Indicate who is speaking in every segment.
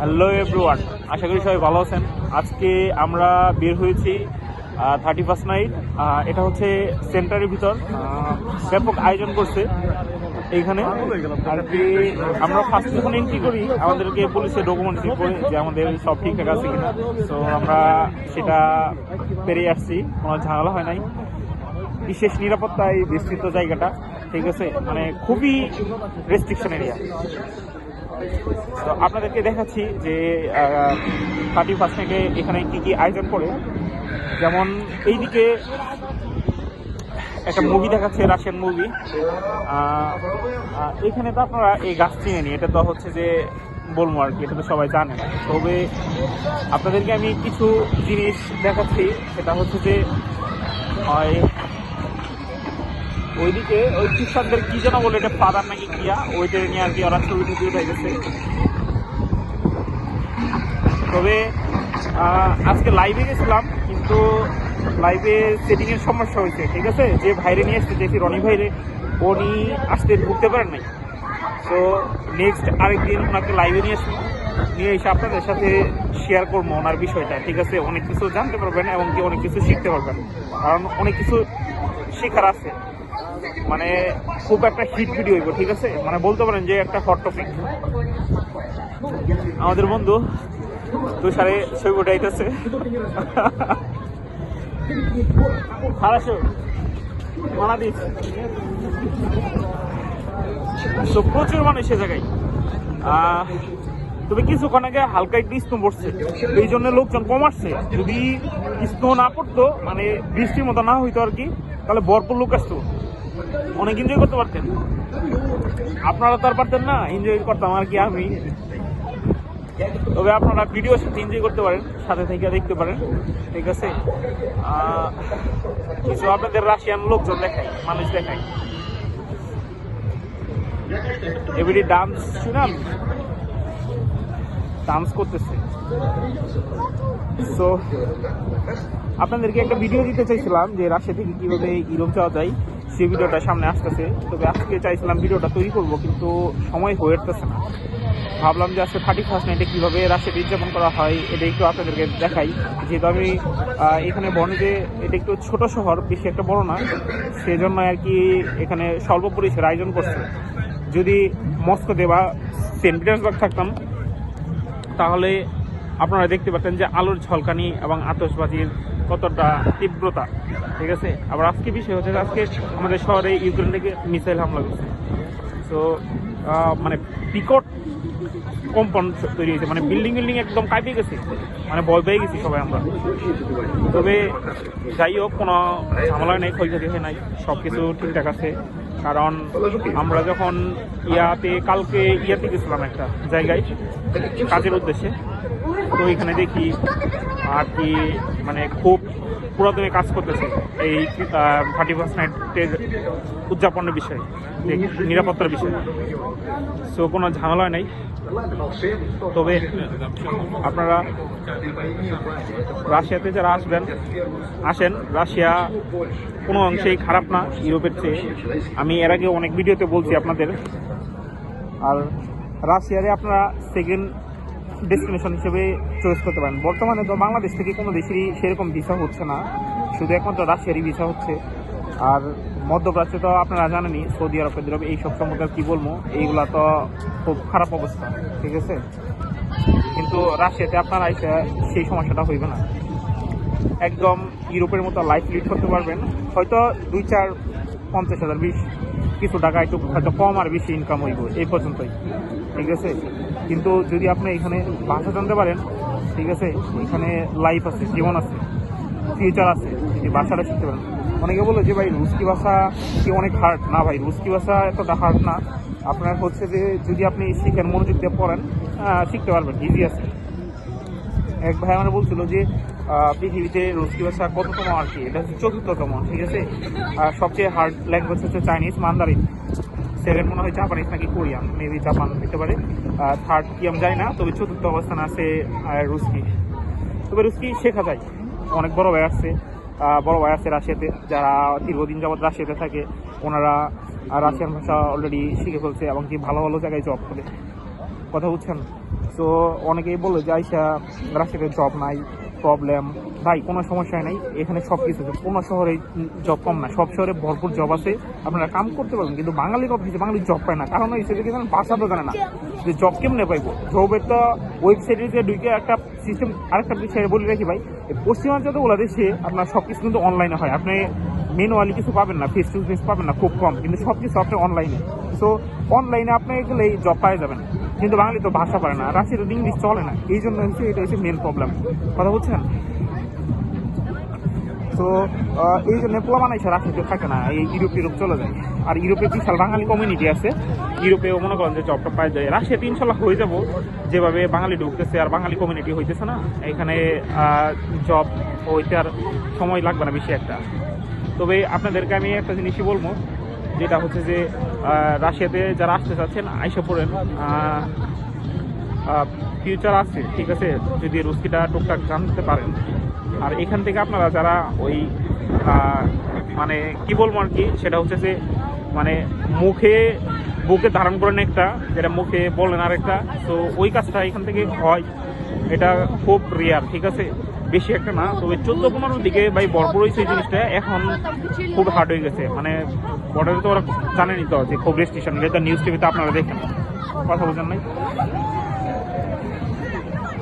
Speaker 1: Hello everyone আশা করি সবাই ভালো আছেন। আজকে আমরা বের হয়েছি থার্টি ফার্স্ট নাইট এটা হচ্ছে সেন্টারের ভিতর ব্যাপক আয়োজন করছে এইখানে। আর কি আমরা ফার্স্ট যখন এন্ট্রি করি, আমাদেরকে পুলিশের ডকুমেন্ট চেক করে যে আমাদের সব ঠিকঠাক আছে কিনা। তো আমরা সেটা পেরিয়ে আসছি, কোনো ঝামেলা হয় নাই। বিশেষ নিরাপত্তায় বিস্তৃত জায়গাটা, ঠিক আছে? মানে খুবই রেস্ট্রিকশন এরিয়া তো আপনাদেরকে দেখাচ্ছি যে ফার্স্ট থেকে এখানে কি কি আয়োজন করে। যেমন এইদিকে একটা মুভি দেখাচ্ছে রাশিয়ান মুভি এখানে তো আপনারা এই গাছ চিনে নি এটা তো হচ্ছে যে বলব আর কি, এটা তো সবাই জানে। তবে আপনাদেরকে আমি কিছু জিনিস দেখাচ্ছি, সেটা হচ্ছে যে, হয় ওইদিকে ওই খ্রিস্টানদের কি যেন বলে এটা ফাদার নাকি কিয়া ওইটা নিয়ে আর কি ওরা ছবি টবি উঠে গেছে তবে আজকে লাইভে গেছিলাম, কিন্তু লাইভে সেটিং এর সমস্যা হয়েছে, ঠিক আছে? যে ভাইরে নিয়ে আসতে দেখি রনি ভাইরে, উনি আসতে ঢুকতে পারেন নাই। তো নেক্সট আরেকদিন ওনাকে লাইভে নিয়ে আসব। নিয়ে এসে আপনাদের সাথে শেয়ার করব ওনার বিষয়টা, ঠিক আছে? অনেক কিছু জানতে পারবেন এবং কি অনেক কিছু শিখতে পারবেন। কারণ অনেক কিছু শেখার আছে। মানে খুব একটা হিট ভিডিও হইব, ঠিক আছে? মানে বলতে পারেন যে একটা হট টপিক আমাদের বন্ধু তুষারে ছবি উঠাইতেছে। হারাসো তো প্রচুর মানুষ সে জায়গায়। তবে কিছুক্ষণ আগে হালকা একটু স্নো পড়ছে। এই জন্য লোকজন কম আসছে। যদি স্নো না পড়তো মানে বৃষ্টির মতো না হইতো আর কি, তাহলে ভরপুর লোক আসতো। অনেক এনজয় করতে পারতেন। আপনারা তো আর পারতেন না এনজয় করতাম আর কি আমি। তবে আপনারা ভিডিওর সাথে এনজয় করতে পারেন, সাথে থেকে দেখতে পারেন, ঠিক আছে? কিছু আপনাদের রাশিয়ান লোকজন দেখাই মানুষ দেখাই এবারে ডান্স শুনান? ডান্স করতেছে। সো আপনাদেরকে একটা ভিডিও দিতে চাইছিলাম যে রাশিয়া থেকে কীভাবে ইউরোপ যাওয়া যায়। সেই ভিডিওটা সামনে আসতেছে, তবে আজকে চাইছিলাম ভিডিওটা তৈরি করব, কিন্তু সময় হয়ে উঠতেছে না। ভাবলাম যে আজকে থার্টি ফার্স্ট নাইটে কীভাবে রাশিয়াতে উদযাপন করা হয়, এটা একটু আপনাদেরকে দেখাই। যেহেতু আমি এখানে বনেতে এটা একটু ছোট শহর, বেশি একটা বড় না, সেজন্য আর কি এখানে স্বল্প পরিসরে আয়োজন করছে। যদি মস্কোতে বা সেন্ট পিটার্সবার্গ থাকতাম, তাহলে আপনারা দেখতে পাচ্ছেন যে আলোর ঝলকানি এবং আতশবাজির কতটা তীব্রতা, ঠিক আছে? আবার আজকে বিষয় হচ্ছে আজকে আমাদের শহরে ইউক্রেন থেকে মিসাইল হামলা করছে। তো মানে বিকট কম্পন তৈরি হয়েছে। মানে বিল্ডিং বিল্ডিং একদম কাঁপিয়ে গেছে। মানে ভয় পেয়ে গেছি সবাই আমরা। তবে যাই হোক, কোনো ঝামেলা নেই, ক্ষয়ক্ষতি হয় নাই। সব কিছু ঠিকঠাক আছে। কারণ আমরা যখন ইয়াতে, কালকে ইয়াতে গেছিলাম একটা জায়গায়, কাজের উদ্দেশ্যে তো এখানে দেখি আর কি মানে খুব পুরাতনে কাজ করতেছে এই থার্টি ফার্স্ট নাইটের উদযাপনের বিষয়ে নিরাপত্তার বিষয়ে। সো কোনো ঝামেলা নাই। তবে আপনারা রাশিয়াতে যারা আসবেন, আসেন। রাশিয়া কোনো অংশেই খারাপ না, ইউরোপের চেয়ে। আমি এর আগে অনেক ভিডিওতে বলছি আপনাদের। আর রাশিয়ারে আপনারা সেকেন্ড ডেস্টিনেশন হিসেবে চয়েস করতে পারেন। বর্তমানে তো বাংলাদেশ থেকে কোনো দেশেরই সেরকম ভিসা হচ্ছে না। শুধু একমাত্র রাশিয়ারই ভিসা হচ্ছে। আর মধ্যপ্রাচ্যে তো আপনারা জানেনই, সৌদি আরব সৌদি আরব, এইসব সম্পর্কে কি বলব? এইগুলা তো খুব খারাপ অবস্থা, ঠিক আছে? কিন্তু রাশিয়াতে আপনারা এসে সেই সমস্যাটা হইবে না। একদম ইউরোপের মতো লাইফ লিড করতে পারবেন। হয়তো দুই চার পঞ্চাশ হাজার, বিশ, কিছু টাকা একটু হয়তো কম আর বেশি ইনকাম হইব, এই পর্যন্তই, ঠিক আছে? কিন্তু যদি আপনি এখানে ভাষা জানতে পারেন, ঠিক আছে, এখানে লাইফ আছে, জীবন আছে ফিউচার আছে যদি ভাষাটা শিখতে পারেন। অনেকে বলে যে, ভাই, রুস্কি ভাষা কি অনেক হার্ড না, ভাই, রুস্কি ভাষা এতটা হার্ড না। আপনার হচ্ছে যে, যদি আপনি শিখেন, মনোযোগ দিয়ে পড়েন শিখতে পারবেন ইজি আছে। এক ভাই আমার বলছিল যে পৃথিবীতে রুস্কি ভাষা কততম আর কি? এটা হচ্ছে চতুর্থতম, ঠিক আছে? আর সবচেয়ে হার্ড ল্যাঙ্গুয়েজ হচ্ছে চাইনিজ মান্দারিন সেকেন্ড মনে হয় জাপানিজ নাকি কোরিয়ান মেবি জাপান হতে পারে। থার্ড কি আমি জানি না তবে চতুর্থ অবস্থান আছে রুস্কি। তবে রুস্কি শেখা যায়। অনেক বড় ভাই আহ, বড় ভাই আছে রাশিয়াতে যারা দীর্ঘদিন যাবৎ রাশিয়াতে থাকে। ওনারা রাশিয়ান ভাষা অলরেডি শিখে ফেলছে এবং কি ভালো ভালো জায়গায় জব করে। কথা বুঝছেন? সো অনেকেই বলে যে আইসা রাশিয়াতে জব নাই। প্রবলেম ভাই, কোনো সমস্যা নাই। এখানে সব কিছু আছে। কোনো শহরে জব কম না। সব শহরে ভরপুর জব আছে। আপনারা কাম করতে পারবেন, কিন্তু বাঙালি কথা হচ্ছে বাঙালি জব পায় না। কারণ হচ্ছে যে জানেন ভাষা তো জানে না। যে জব কেমনে পাইবো? জবের তো ওয়েবসাইটে যে ঢুকে একটা সিস্টেম আরেকটা বিষয়ে বলে রাখি ভাই এই পশ্চিমাঞ্চলগুলো দেশে আপনার সব কিছু কিন্তু অনলাইনে হয়। আপনি মেনুয়ালি কিছু পাবেন না ফেস টু ফেস পাবেন না, খুব কম। কিন্তু সব কিছু আপনি অনলাইনে সো অনলাইনে আপনি গেলে জব পাই যাবেন কিন্তু বাঙালি তো ভাষা পারে না রাশিয়াতে ইংলিশ চলে না, এই জন্য হচ্ছে এটা হচ্ছে মেন প্রবলেম কথা বলছেন তো এই জন্য পোলা বানাইছে রাশিয়াতে থাকে না, এই ইউরোপ ইউরোপ চলে যায়। আর ইউরোপে বিশাল বাঙালি কমিউনিটি আছে, ইউরোপেও মনে করেন যে জবটা পাওয়া যায়। রাশিয়াতে ইনশাল্লাহ হয়ে যাব, যেভাবে বাঙালি ঢুকতেছে আর বাঙালি কমিউনিটি হইতেছে না, এখানে জব হইতে আর সময় লাগবে না বেশি একটা। তবে আপনাদেরকে আমি একটা জিনিসই বলব যেটা হচ্ছে যে রাশিয়াতে যারা আসতে চাচ্ছেন, আইসা পড়েন। ফিউচার আছে, ঠিক আছে? যদি রুস্কিটা টুকটাক জানতে পারেন। আর এখান থেকে আপনারা যারা ওই মানে কি বলব আর কি, সেটা হচ্ছে যে মানে মুখে, বুকে ধারণ করেন একটা, যেটা মুখে বলেন আর একটা তো ওই কাজটা এখান থেকে হয়। এটা খুব রেয়ার ঠিক আছে? বেশি একটা না, তবে চোদ্দ পনেরোর দিকে ভাই ভরপুর হয়েছে এই জিনিসটা। এখন খুব হার্ড হয়ে গেছে। মানে বর্ডারে তো ওরা জানেনি তো যে খুব রেস্ট্রিকশন যেটা নিউজ টিভিতে আপনারা দেখেন। কথা বলছেন নাই?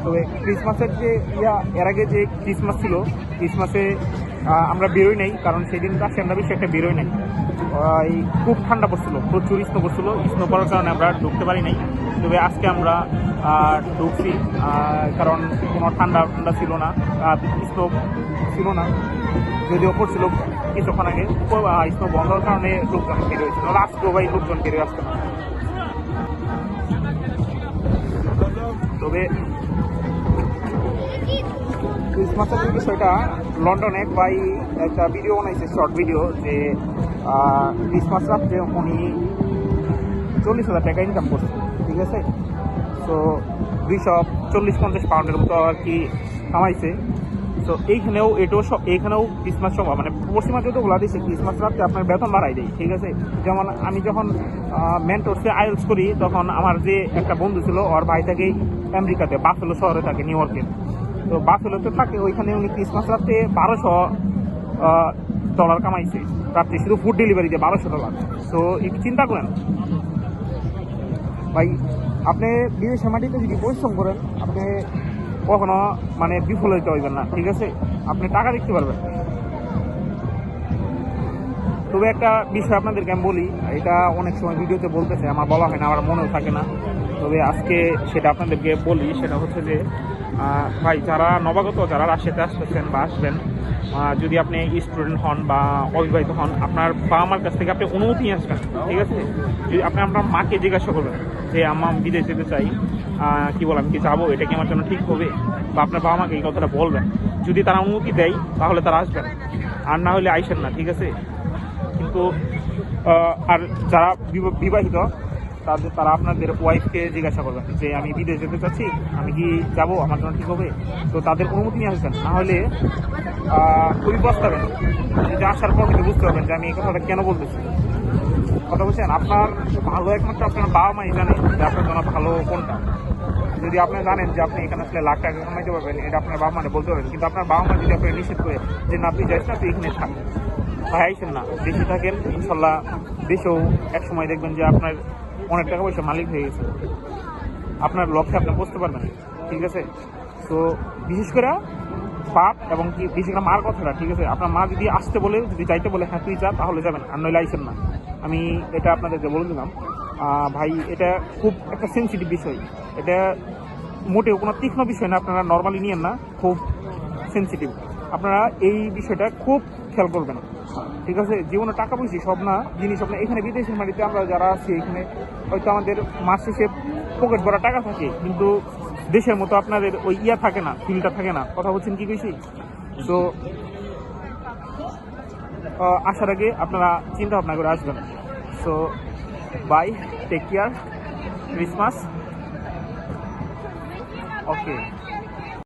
Speaker 1: তবে ক্রিসমাসের যে ইয়া, এর আগে যে ক্রিসমাস ছিল ক্রিসমাসে আমরা বেরোই নাই, কারণ সেই দিন আসে আমরা বেশি একটা বেরোই নাই। এই খুব ঠান্ডা পড়ছিল, প্রচুর স্নো পড়ছিল। স্নো পড়ার কারণে আমরা ঢুকতে পারি নাই। তবে আজকে আমরা ঢুকছি কারণ কোনো ঠান্ডা ঠান্ডা ছিল না স্নো ছিল না, যদিও পড়ছিল কিছুক্ষণ আগে। স্নো বন্ধ হওয়ার কারণে লোকজন বের হয়েছিল। আজকেও ভাই লোকজন বেরোয় আসতে। না তবে ক্রিসমাসের বিষয়টা লন্ডনে ভাই একটা ভিডিও বানাইছে শর্ট ভিডিও যে ক্রিসমাস রাত্রে উনি চল্লিশ হাজার টাকা ইনকাম করছে, ঠিক আছে? তো দুইশো চল্লিশ পঞ্চাশ পাউন্ডের মতো আর কি কামাইছে। তো এইখানেও এটাও সব এইখানেও ক্রিসমাস সময় মানে পশ্চিমা বলা দিচ্ছে ক্রিসমাস রাত্রে আপনার বেতন বাড়াই দেয়, ঠিক আছে? যেমন আমি যখন মেন্টোর্সে আইএলস করি, তখন আমার যে একটা বন্ধু ছিল, ওর ভাই থাকে আমেরিকাতে বাফেলো শহরে থাকে নিউ ইয়র্কে তো বাফেলোতে থাকে, ওইখানে উনি ক্রিসমাস রাতে বারোশো ডলার কামাইছে। রাত্রে শুধু ফুড ডেলিভারি দিয়ে বারোশো ডলার তো একটু চিন্তা করেন। ভাই আপনি বিদেশের মাটিতে যদি পরিশ্রম করেন, আপনি কখনো মানে বিফল হইতে হইবেন না, ঠিক আছে? আপনি টাকা দেখতে পারবেন। তবে একটা বিষয় আপনাদেরকে আমি বলি, এটা অনেক সময় ভিডিওতে বলতেছে, আমার বলা হয় না, আমার মনেও থাকে না। তবে আজকে সেটা আপনাদেরকে বলি, সেটা হচ্ছে যে ভাই, যারা নবাগত, যারা রাশিয়াতে আসতেছেন বা আসবেন যদি আপনি স্টুডেন্ট হন বা অবিবাহিত হন, আপনার বাবা মার কাছ থেকে আপনি অনুমতি আসবেন, ঠিক আছে? যদি আপনি আপনার মাকে জিজ্ঞাসা করবেন যে আমার বিদেশ যেতে চাই কি বল আমি কি যাব? এটা কি আমার জন্য ঠিক হবে? বা আপনার বাবা মাকে এই কথাটা বলবেন। যদি তারা অনুমতি দেয় তাহলে তারা আসবেন আর না হলে আইসেন না ঠিক আছে? কিন্তু আর যারা বিব- বিবাহিত তাদের তারা আপনাদের ওয়াইফকে জিজ্ঞাসা করবেন যে আমি বিদেশ যেতে চাচ্ছি আমি কি যাব? আমার জন্য ঠিক হবে? তো তাদের অনুমতি নিয়ে আসবেন না। হলে আহ, খুবই পস্তাবেন। যে আসার পর কিন্তু বুঝতে পারবেন যে আমি এই কথাটা কেন বলতেছি। কথা বলছেন, আপনার ভালো একমাত্র আপনার বাবা মাই জানেন যে আপনার জন্য ভালো কোনটা। যদি আপনি জানেন যে আপনি এখানে আসলে লাখ টাকা কামাইতে পারবেন, এটা আপনার বাবা মানে বলতে পারবেন। কিন্তু আপনার বাবা মা যদি আপনার নিষেধ করে যে না তুই যাইস না, তুই এখানে থাক। ভাই না দেশে থাকেন, ইনশাল্লাহ দেশেও এক সময় দেখবেন যে আপনার অনেক টাকা পয়সা মালিক হয়ে গেছে। আপনার লক্ষ্যে আপনি বুঝতে পারবেন, ঠিক আছে? তো বিশেষ করে বাপ এবং কি করে মার কথাটা, ঠিক আছে? আপনার মা যদি আসতে বলে, যদি যাইতে বলে হ্যাঁ তুই যা, তাহলে যাবেন, আর নইলে আইসেন না। আমি এটা আপনাদেরকে বলে দিলাম। ভাই, এটা খুব একটা সেন্সিটিভ বিষয়। এটা মোটেও কোনো তীক্ষ্ণ বিষয় না, আপনারা নর্মালি নিয়েন না, খুব সেন্সিটিভ আপনারা এই বিষয়টা খুব খেয়াল করবেন। ঠিক আছে? জীবনে টাকা পয়সা সব না, জিনিস আপনার এখানে বিদেশের মাটিতে, আমরা যারা আছি এখানে, হয়তো আমাদের মাস শেষে পকেট ভরা টাকা থাকে, কিন্তু দেশের মতো আপনাদের ওই ইয়া থাকে না ফিলটা থাকে না। কথা বলছেন কি বেশি? তো আসার আগে আপনারা চিন্তা ভাবনা করে আসবেন। So bye take care Christmas okay